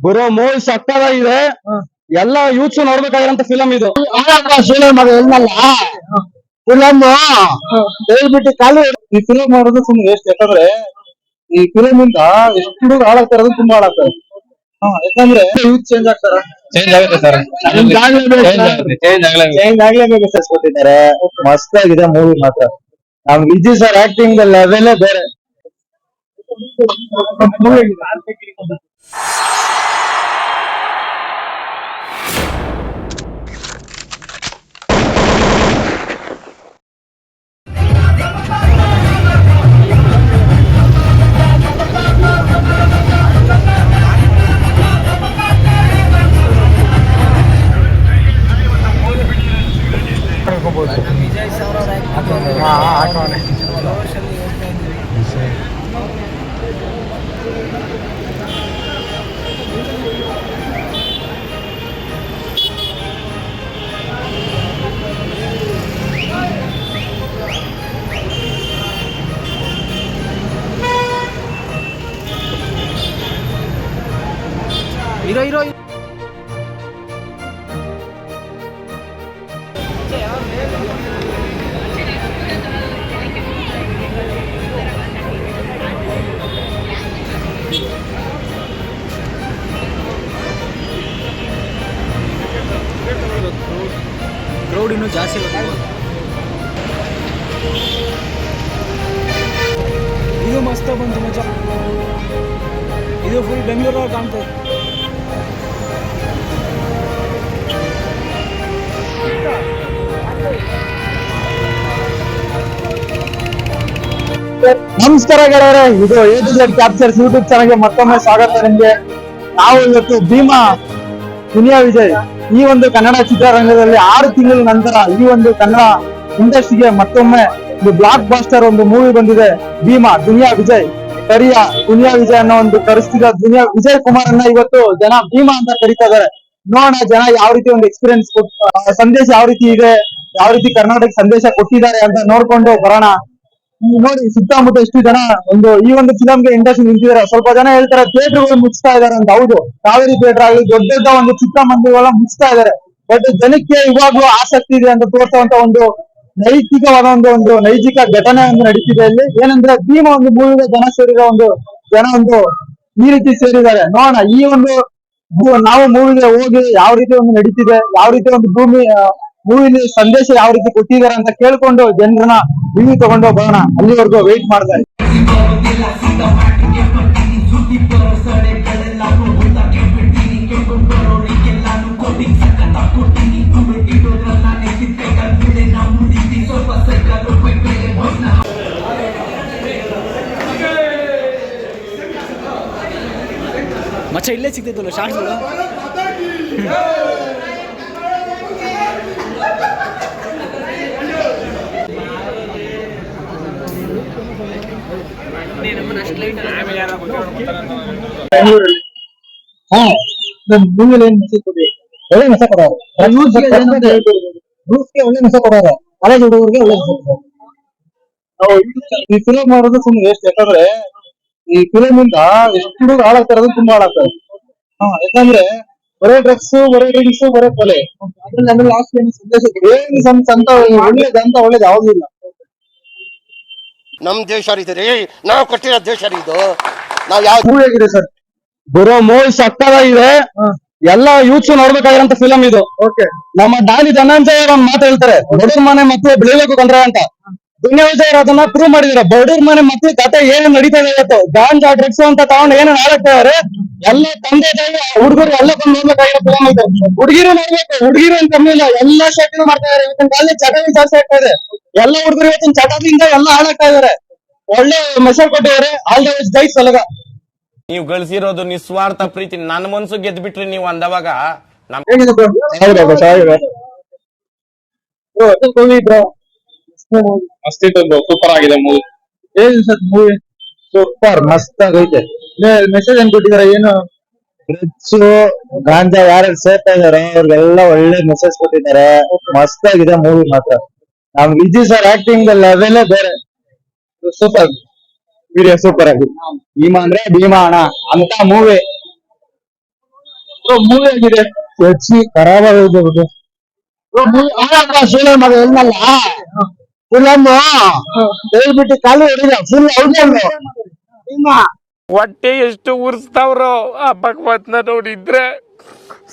ಬರೋ ಮೂವಿ ಸಕ್ಕದಾಗಿದೆ ಎಲ್ಲ ಯೂತ್ಸ್ ನೋಡ್ಬೇಕಾಗಿರೋಂತ ಫಿಲಂ ಇದು. ಫಿಲಮ್ ಅದು ಎಲ್ಲ ಫಿಲಮ್ ಹೇಳ್ಬಿಟ್ಟು ಖಾಲಿ ಈ ಫಿಲಂ ಮಾಡೋದು ಸುಮ್ನೆ ವೇಸ್ಟ್ ಯಾಕಂದ್ರೆ ಈ ಫಿಲಂ ಇಂದ ಎಷ್ಟು ಹುಡುಗ ಹಾಳಾಗ್ತಾ ಇರೋದು ತುಂಬಾ ಹಾಳಾಗ್ತಾರೆ ಹಾ, ಯಾಕಂದ್ರೆ ಯೂತ್ ಚೇಂಜ್ ಆಗ್ತಾರ? ಚೇಂಜ್ ಆಗುತ್ತೆ ಸರ್. ಚೇಂಜ್ ಆಗ್ಲೇಬೇಕು ಚೇಂಜ್ ಸರ್. ಕೊಟ್ಟಿದ್ದಾರೆ. ಮಸ್ತ್ ಆಗಿದೆ ಮೂವಿ ಮಾತ್ರ. ನಮ್ ಇದು ಸರ್ ಆಕ್ಟಿಂಗ್ ಲೆವೆಲೇ ಬೇರೆ. いろいろ ಇನ್ನೂ ಜಾಸ್ತಿ ಇದು ಮಸ್ತ್ ಬಂತು ಮಜಾ. ಇದು ಫುಲ್ ಬೆಂಗಳೂರಲ್ಲಿ ಕಾಣ್ತದೆ ನಮಸ್ಕಾರ ಗೆಳೆಯರೆ, ಇದು ಎ ಕ್ಯಾಪ್ಚರ್ಸ್ ಯೂಟ್ಯೂಬ್ ಚಾನಲ್ಗೆ ಮತ್ತೊಮ್ಮೆ ಸ್ವಾಗತ ನಿಮ್ಗೆ. ನಾವು ಇವತ್ತು ಭೀಮಾ ದುನಿಯಾ ವಿಜಯ್, ಈ ಒಂದು ಕನ್ನಡ ಚಿತ್ರರಂಗದಲ್ಲಿ ಆರು ತಿಂಗಳ ನಂತರ ಈ ಒಂದು ಕನ್ನಡ ಇಂಡಸ್ಟ್ರಿಗೆ ಮತ್ತೊಮ್ಮೆ ಒಂದು ಬ್ಲಾಕ್ ಬಾಸ್ಟರ್ ಒಂದು ಮೂವಿ ಬಂದಿದೆ, ಭೀಮಾ ದುನಿಯಾ ವಿಜಯ್. ಕರಿಯ ದುನಿಯಾ ವಿಜಯ್ ಅನ್ನೋ ಒಂದು ಕರೆಸ್ತಿದ ದುನಿಯಾ ವಿಜಯ್ ಕುಮಾರ್ ಅನ್ನ ಇವತ್ತು ಜನ ಭೀಮಾ ಅಂತ ಕರಿತಾ ಇದಾರೆ ನೋಡೋಣ, ಜನ ಯಾವ ರೀತಿ ಒಂದು ಎಕ್ಸ್ಪೀರಿಯನ್ಸ್ ಸಂದೇಶ ಯಾವ ರೀತಿ ಇದೆ, ಯಾವ ರೀತಿ ಕರ್ನಾಟಕ ಸಂದೇಶ ಕೊಟ್ಟಿದ್ದಾರೆ ಅಂತ ನೋಡ್ಕೊಂಡು ಬರೋಣ. ನೋಡಿ, ಸುತ್ತಮುತ್ತ ಎಷ್ಟು ಜನ ಒಂದು ಈ ಒಂದು ಫಿಲಂಗೆ ಇಂಡಸ್ಟ್ರಿ ನಿಂತಿದ್ದಾರೆ ಸ್ವಲ್ಪ ಜನ ಹೇಳ್ತಾರೆ, ಥಿಯೇಟರ್ಗಳು ಮುಚ್ಚತಾ ಇದಾರೆ ಅಂತ. ಹೌದು, ಕಾವೇರಿ ಥಿಯೇಟರ್ ಆಗಲಿ, ದೊಡ್ಡ ದೊಡ್ಡ ಒಂದು ಚಿತ್ರಮಂದಿರಗಳ ಮುಚ್ಚತಾ ಇದಾರೆ. ಬಟ್ ಜನಕ್ಕೆ ಇವಾಗ್ಲೂ ಆಸಕ್ತಿ ಇದೆ ಅಂತ ತೋರಿಸುವಂತ ಒಂದು ನೈತಿಕವಾದ ಒಂದು ಒಂದು ನೈತಿಕ ಘಟನೆ ಒಂದು ನಡೀತಿದೆ ಇಲ್ಲಿ. ಏನಂದ್ರೆ ಭೀಮ ಒಂದು ಮೂವಿಗೆ ಜನ ಸೇರಿದ ಒಂದು, ಜನ ಒಂದು ಈ ರೀತಿ ಸೇರಿದ್ದಾರೆ. ನೋಡೋಣ, ಈ ಒಂದು ನಾವು ಮೂವಿಗೆ ಹೋಗಿ ಯಾವ ರೀತಿ ಒಂದು ನಡೀತಿದೆ, ಯಾವ ರೀತಿ ಒಂದು ಭೂಮಿ ಮೂವಿಲಿ ಸಂದೇಶ ಯಾವ ರೀತಿ ಕೊಟ್ಟಿದ್ದಾರೆ ಅಂತ ಕೇಳ್ಕೊಂಡು ಜನರನ್ನ ರಿವ್ಯೂ ತಗೊಂಡು ಬರೋಣ. ಅಲ್ಲಿವರೆಗೂ ವೇಟ್ ಮಾಡ್ತಾರೆ. ಮಚ್ಚ ಇಲ್ಲೇ ಸಿಗ್ತೈತಲ್ಲ ಶಾರ್ಟ್ಸ್ಗಳು ಹಾ ಮೂವಿಲಿ ಏನ್ ಮೆಸೇಜ್ ಕೊಡಿ? ಒಳ್ಳೆ ಮೆಸೇಜ್ ಕೊಡೋರು ಒಳ್ಳೆ ಮೆಸೇಜ್ ಕೊಡೋರು ಕಾಲೇಜ್ ಹುಡುಗರಿಗೆ ಒಳ್ಳೆ ಮೆಸೇಜ್ ಕೊಡೋರು ನಾವು ಈ ಫಿಲಮ್ ಮಾಡೋದು ಸುಮ್ಮನೆ ವೇಸ್ಟ್ ಯಾಕಂದ್ರೆ ಈ ಫಿಲಮ್ ಇಂದ ಎಷ್ಟು ಹುಡುಗ ಹಾಳಾಗ್ತಾ ತುಂಬಾ ಹಾಳಾಗ್ತಾರೆ ಹಾ ಯಾಕಂದ್ರೆ ಬರೇ ಡ್ರಗ್ಸ್ ಬರೇ ಡ್ರಿಂಕ್ಸ್ ಬರೇ ಕೊಲೆ. ಅದ್ರಲ್ಲಿ ಅಂದ್ರೆ ಲಾಸ್ಟ್ ಏನು ಸಂದೇಶ ಏನು ಸಂತ ಒಳ್ಳೇದು ಅಂತ ಒಳ್ಳೇದು ಯಾವ್ದು ಇಲ್ಲ. ನಮ್ ದೇಶ ರೀ ನಾವ್ ಕಟ್ಟಿರೋ ದೇಶ ರೀ ಇದು. ನಾವ್ ಯಾವ ಹೇಗಿದೆ ಸರ್ ಬರೋ ಮೂವಿ ಸಕ್ಕದಾಗಿದೆ. ಎಲ್ಲ ಯೂತ್ಸ್ ನೋಡ್ಬೇಕಾಗಿರೋ ಫಿಲಂ ಇದು. ಓಕೆ ನಮ್ಮ ಡಾಲಿ ಧನಂಜಯ ಒಂದ್ ಮಾತು ಹೇಳ್ತಾರೆ ಬಡವ್ರ ಮನೆ ಮಕ್ಕಳು ಬೆಳಿಬೇಕು ಕಂಡ್ರೆ ಅಂತ. ದುನಿಯಾ ವಿಜಯ್ ಅದನ್ನ ಪ್ರೂವ್ ಮಾಡಿದಾರೆ. ಬಡವ್ರ ಮನೆ ಮಕ್ಳು ಕತೆ ಏನ್ ನಡೀತಾ ಇದೆ ಇವತ್ತು. ಗಾಂಜಾ ಡ್ರಗ್ಸ್ ಅಂತ ತಗೊಂಡು ಏನೇನ್ ಹಾಳಾಗ್ತಾ ಇದಾರೆ ಎಲ್ಲ ತಂದೆ ತಾಯಿ ಹುಡುಗರು ಎಲ್ಲ ಬಂದು ನೋಡ್ಬೇಕಾಗಿರೋ ಫಿಲಂ ಇದು ಹುಡುಗಿರು ನೋಡ್ಬೇಕು ಹುಡುಗಿರು ಅಂತ ಕಮ್ಮಿ ಇಲ್ಲ. ಎಲ್ಲ ಶೇಖರಣೆ ಮಾಡ್ತಾ ಇದಾರೆ. ಇವತ್ತಿನ ಕಾಲದಲ್ಲಿ ಚಟಗಳು ಜಾಸ್ತಿ ಆಗ್ತಾ ಇದೆ. ಎಲ್ಲ ಹುಡುಗರು ಇವತ್ತಿನ ಚಟದಿಂದ ಎಲ್ಲ ಹಾಳಾಗ್ತಾ ಇದಾರೆ. ಒಳ್ಳೆ ಮೆಸೇಜ್ ಕೊಟ್ಟಿದ್ದಾರೆ. ಆಲ್ ದ ಜೈ ಸಲಗ ನೀವು ಗಳಿಸಿರೋದು ನಿಸ್ವಾರ್ಥ ಪ್ರೀತಿ. ನನ್ನ ಮನ್ಸು ಗೆದ್ಬಿಟ್ರಿ ನೀವು ಅಂದವಾಗ ನಮ್ ಮೂವಿ ಅಷ್ಟಿತ್ತು ಸೂಪರ್ ಆಗಿದೆ ಮೂವಿ ಏನ್ ಸರ್ ಮೂವಿ ಸೂಪರ್ ಮಸ್ತ್ ಆಗೈತೆ ಮೆಸೇಜ್ ಏನ್ ಕೊಟ್ಟಿದಾರೆ ಏನು? ಡ್ರಗ್ಸ್ ಗಾಂಜಾ ಯಾರು ಸೇರ್ತಾ ಇದಾರೆ ಅವ್ರಿಗೆಲ್ಲ ಒಳ್ಳೆ ಮೆಸೇಜ್ ಕೊಟ್ಟಿದ್ದಾರೆ. ಮಸ್ತ್ ಆಗಿದೆ ಮೂವಿ ಮಾತ್ರ. ನಮ್ ವಿಜಯ್ ಸರ್ ಆಕ್ಟಿಂಗ್ ಲೆವೆಲ್ ಬೇರೆ. ಸೂಪರ್ ವಿಡಿಯೋ ಸೂಪರ್ ಆಗಿದೆ ಭೀಮಾ ಅಂದ್ರೆ ಭೀಮಾ ಅಣ್ಣ ಅಂತ ಮೂವಿ ಮೂವಿ ಆಗಿದೆ ಹೆಚ್ಚಿ ಖರಾಬ್ ಆಗಿದೆ ಸುಳ್ಳು ಮಗ ಎಲ್ಲಲ್ಲ ಫಿಲಮ್ ಹೇಳ್ಬಿಟ್ಟು ಕಾಲು ಹೊಡಿದ ಫುಲ್ ಔಟ್ ಹೊಟ್ಟೆ ಎಷ್ಟು ಉರ್ಸ್ತಾವ್ರೋ ಆ ಭಗವತ್ನ ನೋಡಿದ್ರೆ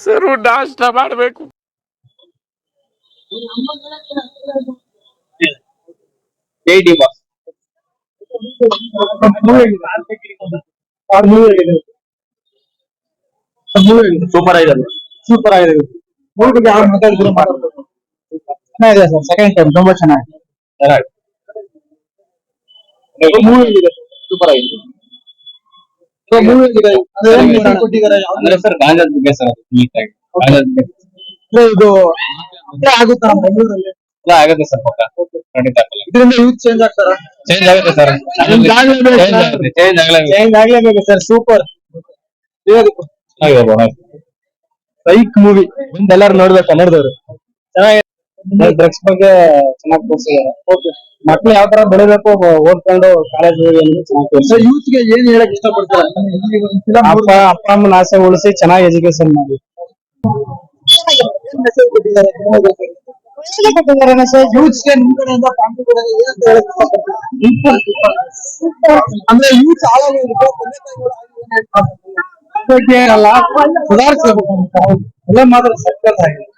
ಸರು ನಾಷ್ಟ ಮಾಡ್ಬೇಕು. ಸೂಪರ್ ಆಗಿದೆ ಸೂಪರ್ ಆಗಿದೆ. ಮಾತಾಡಿದ್ರು ಚೆನ್ನಾಗಿದೆ ಸರ್ ಸೆಕೆಂಡ್ ಟೈಮ್ ತುಂಬಾ ಚೆನ್ನಾಗಿದೆ. ಮೂವಿ ಆಗಿದೆ ಸೂಪರ್ ಆಗಿದೆ ಮೂವಿ ಆಗಿದೆ ಅಂದ್ರೆ ಸರ್. ಗಾಂಜಾದ ಬಗ್ಗೆ ಸರ್ ನೀಟಾಗಿ ಇದು ಆಗುತ್ತಾ ಬೆಂಗಳೂರಲ್ಲಿ ಬೆಂಗಳೂರಲ್ಲಿ ಆಗುತ್ತೆ ಸರ್. ಪಕ್ಕ ಖಂಡಿತ ಇದರಿಂದ ಯೂತ್ ಚೇಂಜ್ ಆಗ್ತಾರ ಚೇಂಜ್ ಆಗುತ್ತೆ ಸರ್ ಚೇಂಜ್ ಆಗಲೇಬೇಕು change sir super psych movie ಎಲ್ಲಾರು ನೋಡ್ಬೇಕು ಕನ್ನಡದವರು ಚೆನ್ನಾಗಿ ಡ್ರಗ್ಸ್ ಬಗ್ಗೆ ಚೆನ್ನಾಗಿ ತೋರಿಸಿದ್ದಾರೆ. ಮಕ್ಳು ಯಾವ ತರ ಬೆಳಿಬೇಕು ಓದ್ಕೊಂಡು ಕಾಲೇಜ್ ಚೆನ್ನಾಗಿ ಯೂತ್ಗೆ ಏನ್ ಹೇಳಕ್ ಇಷ್ಟಪಡ್ತಾರೆ? ಅಪ್ಪ ಅಪ್ಪ ಅಮ್ಮನ ಆಸೆ ಉಳಿಸಿ ಚೆನ್ನಾಗಿ ಎಜುಕೇಶನ್ ಮಾಡಿ? ಅಂದ್ರೆ ಯೂತ್ ತಾಯಿಗಳು ಬಗ್ಗೆ ಅಲ್ಲ ಸುಧಾರಿಸಬೇಕು ಎಲ್ಲ ಮಾತ್ರ ಸಕ್ಸಸ್ ಖುಷಿ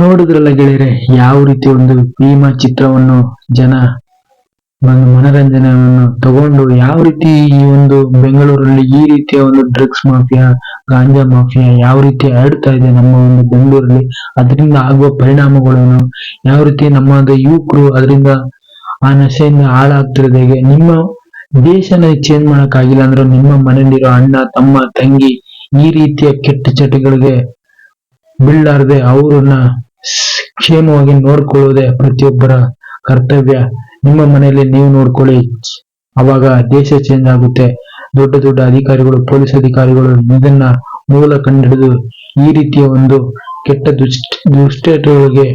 ನೋಡಿದ್ರಲ್ಲ ಗೆಳೆಯರೆ, ಯಾವ ರೀತಿ ಒಂದು ಭೀಮಾ ಚಿತ್ರವನ್ನು ಜನ ಒಂದು ಮನರಂಜನೆಯನ್ನು ತಗೊಂಡು ಯಾವ ರೀತಿ ಈ ಒಂದು ಬೆಂಗಳೂರಲ್ಲಿ ಈ ರೀತಿಯ ಒಂದು ಡ್ರಗ್ಸ್ ಮಾಫಿಯಾ, ಗಾಂಜಾ ಮಾಫಿಯಾ ಯಾವ ರೀತಿ ಹರಡ್ತಾ ಇದೆ ನಮ್ಮ ಒಂದು ಬೆಂಗಳೂರಲ್ಲಿ, ಅದರಿಂದ ಆಗುವ ಪರಿಣಾಮಗಳನ್ನು, ಯಾವ ರೀತಿ ನಮ್ಮ ಒಂದು ಯುವಕರು ಅದರಿಂದ ಆ ನಶೆಯಿಂದ ಹಾಳಾಗ್ತಿರೋದು ನಿಮ್ಮ ದೇಶನ ಚೇಂಜ್ ಮಾಡಕ್ಕಾಗಿಲ್ಲ ಅಂದ್ರೆ ನಿಮ್ಮ ಮನೆಯಲ್ಲಿರೋ ಅಣ್ಣ, ತಮ್ಮ, ತಂಗಿ ಈ ರೀತಿಯ ಕೆಟ್ಟ ಚಟಗಳಿಗೆ ಬೀಳಲಾರದೆ ಅವರನ್ನ ಕ್ಷೇಮವಾಗಿ ನೋಡ್ಕೊಳ್ಳೋದೇ ಪ್ರತಿಯೊಬ್ಬರ ಕರ್ತವ್ಯ. ನಿಮ್ಮ ಮನೆಯಲ್ಲಿ ನೀವು ನೋಡ್ಕೊಳ್ಳಿ. ಅವಾಗ ದೇಶ ಚೇಂಜ್ ಆಗುತ್ತೆ. ದೊಡ್ಡ ದೊಡ್ಡ ಅಧಿಕಾರಿಗಳು, ಪೊಲೀಸ್ ಅಧಿಕಾರಿಗಳು ಇದನ್ನ ಮೂಲ ಕಂಡಿಡಿದು ಈ ರೀತಿಯ ಒಂದು ಕೆಟ್ಟ ದುಷ್ಟ ದುಷ್ಟಗಳಿಗೆ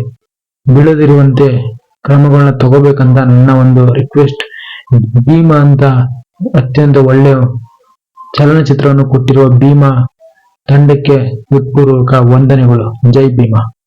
ಬೀಳದಿರುವಂತೆ ಕ್ರಮಗಳನ್ನ ತಗೋಬೇಕಂತ ನನ್ನ ಒಂದು ರಿಕ್ವೆಸ್ಟ್ ಭೀಮಾ ಅಂತ ಅತ್ಯಂತ ಒಳ್ಳೆಯ ಚಲನಚಿತ್ರವನ್ನು ಕೊಟ್ಟಿರುವ ಭೀಮಾ ತಂಡಕ್ಕೆ ಹೃತ್ಪೂರ್ವಕ ವಂದನೆಗಳು. ಜೈ ಭೀಮಾ.